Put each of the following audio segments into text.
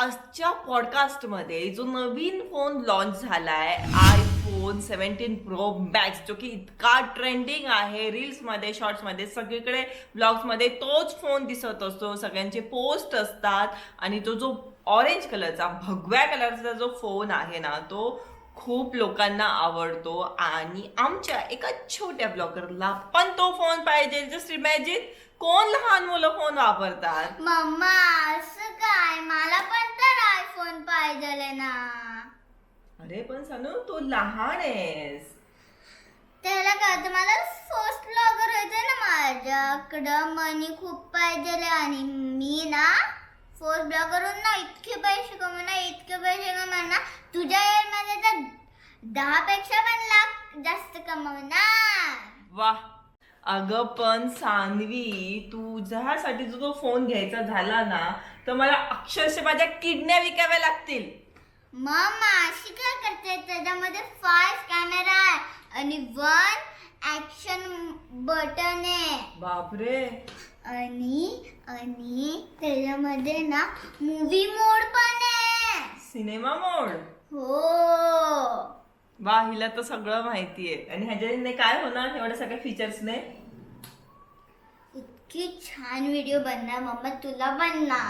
आजच्या पॉडकास्टमध्ये जो नवीन फोन लॉन्च आहे आयफोन सेवन्टीन प्रो मॅक्स जो की इतका ट्रेंडिंग आहे रील्समध्ये शॉर्ट्समध्ये सगळीकडे ब्लॉग्समध्ये तोच फोन दिसत असतो. सगळ्यांचे पोस्ट असतात आणि तो जो ऑरेंज कलरचा भगव्या कलरचा जो फोन आहे ना तो खूप लोकांना आवडतो आणि आमच्या एका छोट्या ब्लॉगरला पण तो फोन पाहिजे. जस्ट इमॅजिन कोण लहान मुलं फोन वापरतात. मम्मा असं काय? मला पण तर आयफोन पाहिजे ना. अरे पण सानू तू लहान आहेस. त्याला काय होतं, मला फर्स्ट ब्लॉगर व्हायचं ना माझ्याकडं. मनी खूप पाहिजे आणि मी ना फर्स्ट ब्लॉगरहून ना इतके पैसे कमवणार इतके पैसे कमवणार ना तुझ्या मध्ये तर दहा पेक्षा पण लाख जास्त कमवणार. वा अगं पण सानवी तुझ्यासाठी जो तो फोन घ्यायचा झाला ना तर मला अक्षरशः माझ्या किडन्या विकाव्या लागतील. मम्मा अशी काय करते? त्याच्यामध्ये फाईव्ह कॅमेरा आहे आणि वन ऍक्शन बटन आहे. बापरे. आणि आणि त्याच्यामध्ये ना मूवी मोड पण आहे. सिनेमा मोड हो. वा हिला तर सगळं माहितीये आणि ह्याच्याने काय होणार? एवढ्या सगळ्या फीचर्सने इतकी छान व्हिडिओ बनणार. मम्मा तुला ना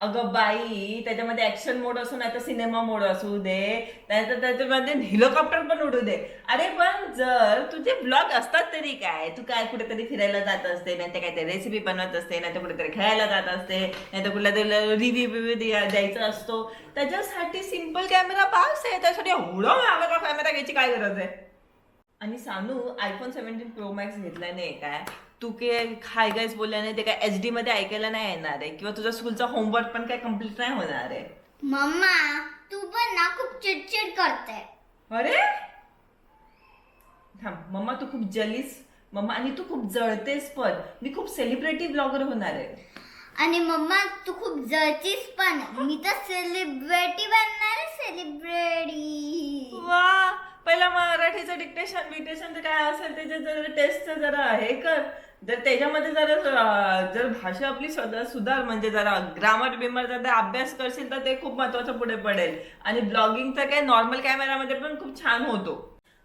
अगं बाई त्याच्यामध्ये ऍक्शन मोड असू नाही तर सिनेमा मोड असू दे नाहीतर त्याच्यामध्ये हेलिकॉप्टर पण उडू दे. अरे पण जर तुझे ब्लॉग असतात तरी काय? तू काय कुठेतरी फिरायला जात असते नाही तर काहीतरी रेसिपी बनवत असते नाही तर कुठेतरी खेळायला जात असते नाही तर कुठला तरी रिव्ह्यू बिव्ह्यू द्यायचा असतो. त्याच्यासाठी सिंपल कॅमेरा पास आहे त्यासाठी एवढं महागा कॅमेरा घ्यायची काय गरज आहे? आणि Sanu iPhone seventeen pro max घेतला नाही काय तू काय हाय गायस बोलल्याने ते काय एच डी मध्ये ऐकायला नाही येणार आहे? किंवा तुझा स्कूलचा होमवर्क पण काय कंप्लीट नाही होणार आहे? मम्मा तू पण ना खूप चिडचिड करते अरे? थांब मम्मा तू खूप जलीस मम्मा आणि तू खूप जळतेस पण. मी खूप सेलिब्रिटी ब्लॉगर होणार आहे. आणि मम्मा तू खूप जळतीस पण. मी तर सेलिब्रिटी बनणार सेलिब्रिटी वा! पहिला मराठीचं डिक्टेशन बिक्टेशन तर काय असेल त्याच्या जर टेस्टचं जरा हे कर. जर त्याच्यामध्ये जरा जर भाषा आपली सुधार म्हणजे जरा ग्रामर बिमर जर अभ्यास करशील तर ते खूप महत्वाचं पुढे पडेल. आणि ब्लॉगिंग तर काय नॉर्मल कॅमेरामध्ये पण खूप छान होतो.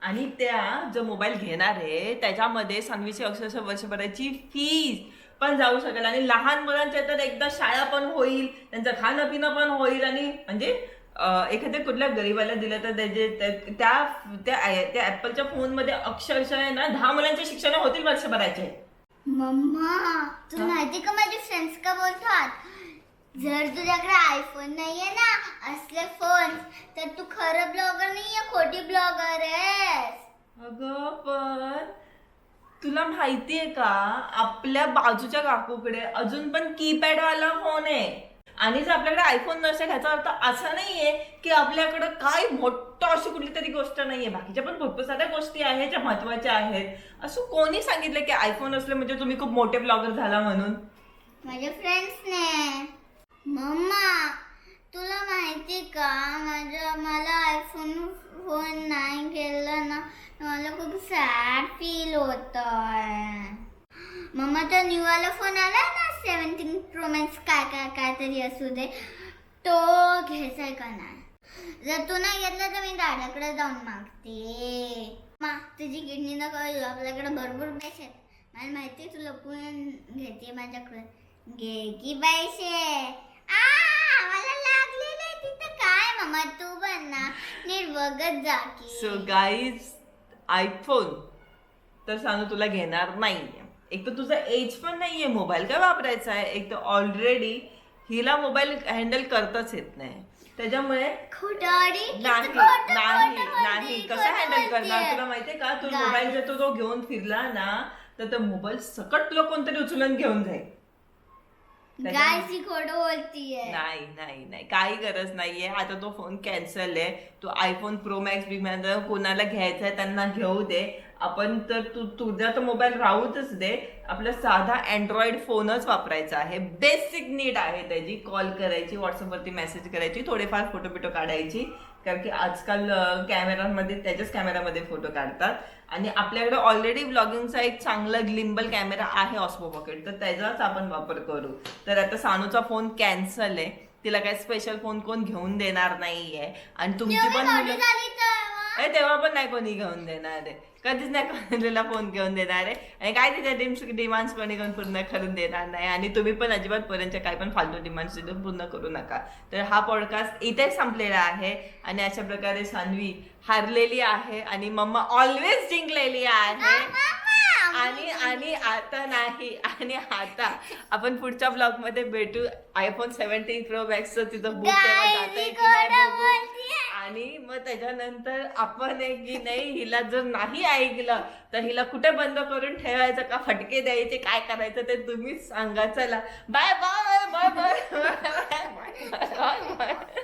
आणि त्या जो मोबाईल घेणार आहे त्याच्यामध्ये सानवीची अक्षरशः वर्षभराची फीज पण जाऊ शकेल. आणि लहान मुलांच्या तर एकदा शाळा पण होईल त्यांचं खाणं पिणं पण होईल आणि म्हणजे एखाद्या कुठल्या गरीबाला दिलं तर त्याचे त्या- त्या ऍपलच्या फोनमध्ये अक्षरशः आहे ना दहा मुलांचे शिक्षण होतील वर्षभराचे. मम्मा तू? माहिती का माझे फ्रेंड्स का बोलतात? जर तुझ्याकडे आयफोन नाहीये ना असले फोन तर तू खरं ब्लॉगर नाहीये खोटी ब्लॉगर अगं पण तुला माहितीये का? आपल्या बाजूच्या काकूकडे अजून पण कीपॅड वाला फोन आहे. आणि जर आपल्याकडे आयफोन नसेल ह्याचा अर्थ असा नाहीये की आपल्याकडं काय मोठं अशी कुठली तरी गोष्ट नाहीये. बाकीच्या पण भरपूर साऱ्या गोष्टी आहेत ज्या महत्त्वाच्या आहेत. असं कोणी सांगितलं की आयफोन असले म्हणजे तुम्ही खूप मोठे ब्लॉगर झाला म्हणून? माझ्या फ्रेंड्सने मम्मा तुला माहिती का? माझ्या मला आयफोन फोन नाही केलं ना मला खूप सॅड फील होतं मम्माचा न्यू वाला फोन आला ना सेव्हन्टीन प्रो काय काय काय तरी असू दे. तो घ्यायचा आहे का नाही? जर तू नाही घेतला तर मी दादाकडे जाऊन मागते. मा तुझी किडनी नको कळू आपल्याकडे भरपूर पैसे आहेत. मला माहिती आहे तू लपून घेते माझ्याकडे घे की पैसे? आ मला लागलेलं तिथं काय मम्मा तू पण ना नीट बघत जा की. सो गाईज आयफोन तर सांगू तुला घेणार नाही एक तर तुझं एज पण नाहीये मोबाईल काय वापरायचा आहे? एक तर ऑलरेडी हिला मोबाईल हँडल करताच येत नाही. त्याच्यामुळे नाही नाही नाही कसं हँडल करणार. तुला माहितीये का? तू? मोबाईल जर तो तो घेऊन फिरला ना तर तो मोबाईल सकट तुला कोणतरी उचलून घेऊन जाईल. गाय ती खोटं बोलतीये. नाही नाही नाही. काही गरज नाहीये. आता तो फोन कॅन्सल आहे. तो आयफोन प्रो मॅक्स बी कोणाला घ्यायचा आहे त्यांना घेऊ दे. आपण तर तू तुझा तर मोबाईल राहूच दे. आपला साधा अँड्रॉइड फोनच वापरायचा आहे. बेसिक नीड आहे त्याची. कॉल करायची व्हॉट्सअपवरती मेसेज करायची थोडेफार फोटो बिटो काढायची. कारण की आजकाल कॅमेरामध्ये त्याच्याच कॅमेरामध्ये फोटो काढतात. आणि आपल्याकडे ऑलरेडी ब्लॉगिंगचा एक चांगला ग्लिम्बल कॅमेरा आहे ऑस्मो पॉकेट तर त्याचाच आपण वापर करू. तर आता सानूचा फोन कॅन्सल आहे. तिला काही स्पेशल फोन कोण घेऊन देणार नाहीये. आणि तुमची पण मुलं तेव्हा पण नाही कोणी घेऊन देणार आहे. कधीच नाही कोणाला फोन घेऊन देणार आहे. आणि काय तिच्या ड्रीम्स डिमांड्स कोणी घेऊन पूर्ण करून देणार नाही. आणि तुम्ही पण अजिबात पर्यंत काय पण फालतू डिमांड्स पूर्ण करू नका. तर हा पॉडकास्ट इथे संपलेला आहे. आणि अशा प्रकारे सान्वी हारलेली आहे आणि मम्मा ऑलवेज जिंकलेली आहे. आणि आणि आता नाही आणि आता आपण पुढच्या ब्लॉगमध्ये भेटू. आयफोन सेव्हन्टीन प्रो मॅक्स तिचं बुक Guys, जाता आणि मग त्याच्यानंतर आपण आहे की नाही हिला जर नाही ऐकलं तर हिला कुठे बंद करून ठेवायचं? का फटके द्यायचे? काय करायचं? ते तुम्हीच सांगा. चला. Bye bye bye bye bye bye bye.